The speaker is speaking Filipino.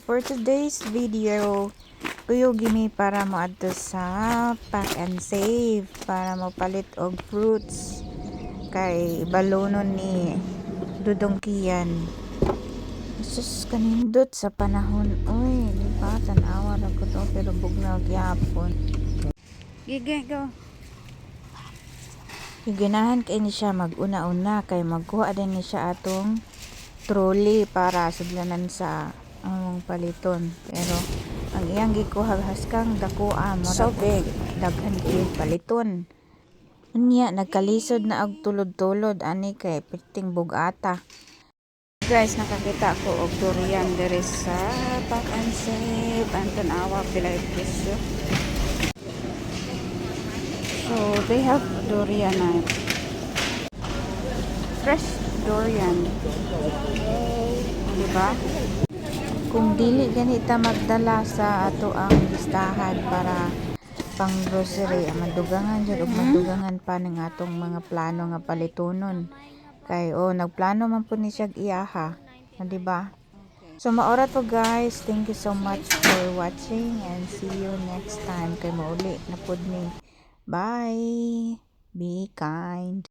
for today's video, kuyo gini para mo adto sa pack and save para mo palit og fruits kay balonon ni Dudong Kian. Sus kanindot sa panahon. Uy, di ba? Tanawa na ko to pero bugnaw gyapon. Gigi go. Giganahan kay ni siya mag-una-una kay magkuha din ni siya atong trolley para sudlanan sa among paliton. Pero ang iyang gikuha haskang dakuha mo so big daghan kay paliton. Unya nagkalisod na og tulod-tulod ani kay piting bugata. Guys, nakakita ko og durian diri sa Pack and Save. Anton awa pila presyo. So, they have durian na fresh durian. Diba? Kung dili ganita magdala sa ato ang listahan para pang grocery, madugangan jud ug madugangan pa ning atong mga plano nga palitunon. Kay oh, nagplano man po ni siya iyaha, na di ba? So maora to guys. Thank you so much for watching and see you next time kay mauli na pud ni. Bye. Be kind.